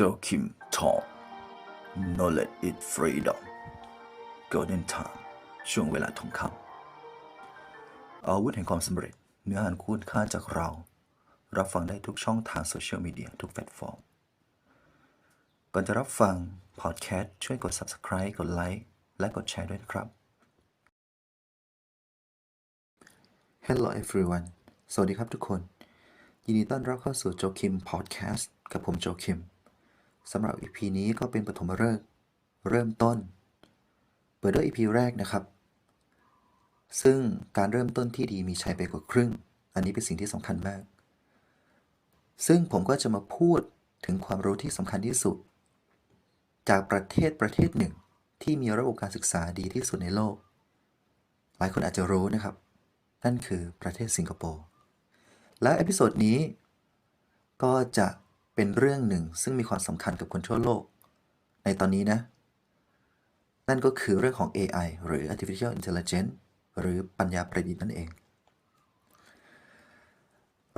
Joachim Tong Knowledge is Freedom Golden Time ช่วงเวลาทองคำอาวุธแห่งความสำเร็จ เนื้อหาคุณค่าจากเรา รับฟังได้ทุกช่องทางโซเชียลมีเดียทุกแพลตฟอร์ม ก่อนจะรับฟัง พอดแคสต์ช่วยกด Subscribe กดไลค์และกดแชร์ด้วยนะครับ Hello everyone สวัสดีครับทุกคน ยินดีต้อนรับเข้าสู่โจคิมพอดแคสต์กับผมโจคิม สำหรับ EP นี้ก็เป็นปฐมฤกษ์เริ่มต้น เปิดด้วย EP แรกนะครับ ซึ่งการเริ่มต้นที่ดีมีชัยไปกว่าครึ่ง อันนี้เป็นสิ่งที่สำคัญมาก ซึ่งผมก็จะมาพูดถึงความรู้ที่สำคัญที่สุด จากประเทศประเทศหนึ่งที่มีระบบการศึกษาดีที่สุดในโลก หลายคนอาจจะรู้นะครับ นั่นคือประเทศสิงคโปร์ และเอพิโซดนี้ก็จะ เป็นเรื่องหนึ่งซึ่งมีความสำคัญกับคนทั่วโลก ในตอนนี้นะ นั่นก็คือเรื่องของ AI หรือ Artificial Intelligence หรือปัญญาประดิษฐ์นั่นเอง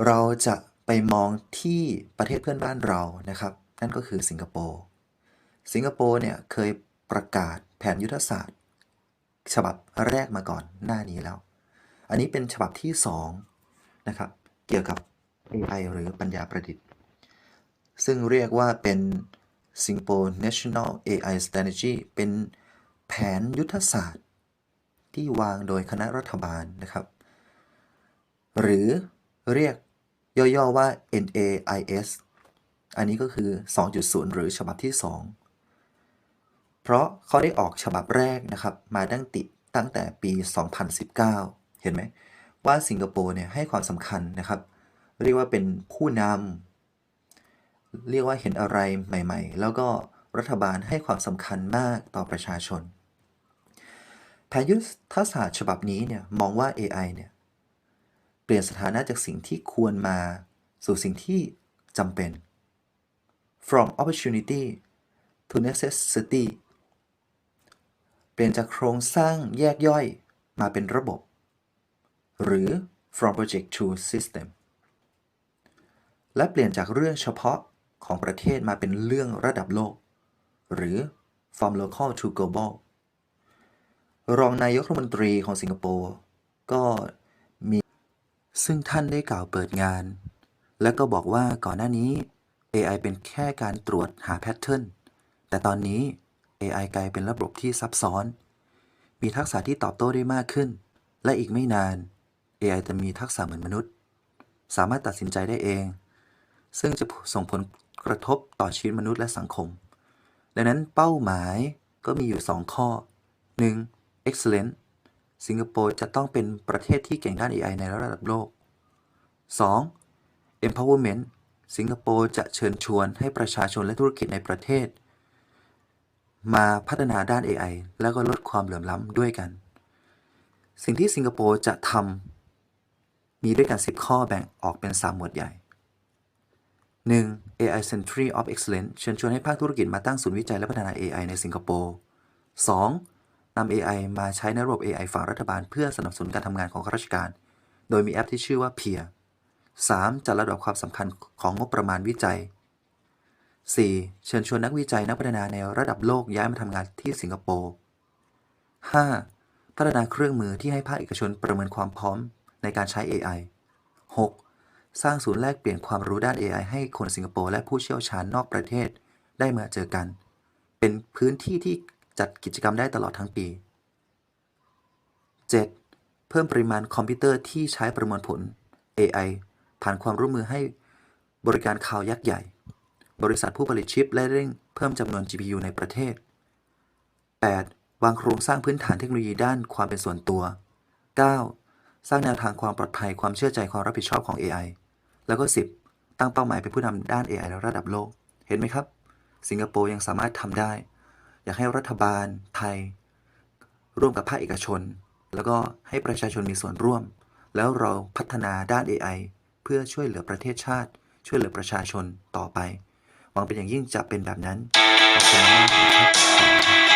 เราจะไปมองที่ประเทศเพื่อนบ้านเรานะครับ นั่นก็คือสิงคโปร์ สิงคโปร์เนี่ยเคยประกาศแผนยุทธศาสตร์ ฉบับแรกมาก่อนหน้านี้แล้ว อันนี้เป็นฉบับที่2นะครับ เกี่ยวกับ AI หรือปัญญาประดิษฐ์ ซึ่งเรียกว่าเป็น Singapore National AI Strategy เป็นแผนยุทธศาสตร์ ที่วางโดยคณะรัฐบาลนะครับ หรือเรียกย่อๆว่า NAIS อันนี้ก็คือ 2.0 หรือฉบับที่ 2 เพราะเขาได้ออกฉบับแรกนะครับ มาตั้งติตั้งแต่ปี 2019 เห็นไหมว่าสิงคโปร์เนี่ยให้ความสำคัญนะครับ เรียกว่าเป็นผู้นำ เรียกว่าเห็นอะไรใหม่ ๆ แล้วก็รัฐบาลให้ความสำคัญมากต่อประชาชน แผนยุทธศาสตร์ฉบับนี้เนี่ยมองว่า AI เนี่ยเปลี่ยนสถานะจากสิ่งที่ควรมาสู่สิ่งที่จำเป็น from opportunity to necessity เปลี่ยนจากโครงสร้างแยกย่อยมาเป็นระบบ หรือ from project to system และเปลี่ยนจากเรื่องเฉพาะ ของประเทศมาเป็นเรื่องระดับโลก หรือ from local to global รองนายกรัฐมนตรีของสิงคโปร์ก็มีซึ่งท่านได้กล่าวเปิดงาน และก็บอกว่าก่อนหน้านี้ AI เป็นแค่การตรวจหาแพทเทิร์นแต่ตอนนี้ AI กลายเป็นระบบที่ซับซ้อน มีทักษะที่ตอบโต้ได้มากขึ้น และอีกไม่นาน AI จะมีทักษะเหมือนมนุษย์ สามารถตัดสินใจได้เอง ซึ่งจะส่งผล กระทบต่อชีวิตมนุษย์และสังคม ดังนั้นเป้าหมายก็มีอยู่ 2 ข้อ 1. excellent สิงคโปร์จะต้องเป็นประเทศที่เก่งด้าน AI ในระดับโลก 2. empowerment สิงคโปร์จะเชิญชวนให้ประชาชนและธุรกิจในประเทศ มาพัฒนาด้าน AI แล้วก็ลดความเหลื่อมล้ำด้วยกัน สิ่งที่สิงคโปร์จะทำมีด้วยกัน 10 ข้อแบ่งออกเป็น 3 หมวดใหญ่ 1. AI Century of Excellence เชิญชวนให้ภาคธุรกิจมาตั้งศูนย์วิจัยและพัฒนา AI ในสิงคโปร์ 2. นำ AI มาใช้ในระบบ AI ฝั่งรัฐบาล เพื่อสนับสนุนการทำงานของข้าราชการ โดยมีแอปที่ชื่อว่า Peer 3. จัดระดับความสำคัญของงบประมาณวิจัย 4. เชิญชวนนักวิจัยนักพัฒนาในระดับโลกย้ายมาทำงานที่สิงคโปร์ 5. พัฒนาเครื่องมือที่ให้ภาคเอกชนประเมินความพร้อมในการใช้ AI 6. สร้างศูนย์แลกเปลี่ยนความรู้ด้าน AI ให้คนสิงคโปร์และผู้เชี่ยวชาญนอกประเทศได้มาเจอกัน เป็นพื้นที่ที่จัดกิจกรรมได้ตลอดทั้งปี 7. เพิ่มปริมาณคอมพิวเตอร์ที่ใช้ประมวลผล AI ผ่านความร่วมมือให้บริการข่าวยักษ์ใหญ่ บริษัทผู้ผลิตชิปและเร่งเพิ่มจำนวน GPU ในประเทศ 8. วางโครงสร้างพื้นฐานเทคโนโลยีด้านความเป็นส่วนตัว 9. สร้างแนวทางความปลอดภัยความเชื่อใจความรับผิดชอบของ AI แล้วก็ 10. ตั้งเป้าหมายเป็นผู้นำด้าน AI ระดับโลก เห็นไหมครับ สิงคโปร์ยังสามารถทำได้ อยากให้รัฐบาลไทย ร่วมกับภาคเอกชน แล้วก็ให้ประชาชนมีส่วนร่วม แล้วเราพัฒนาด้าน AI เพื่อช่วยเหลือประเทศชาติ ช่วยเหลือประชาชนต่อไป หวังเป็นอย่างยิ่งจะเป็นแบบนั้นขอบคุณมากครับ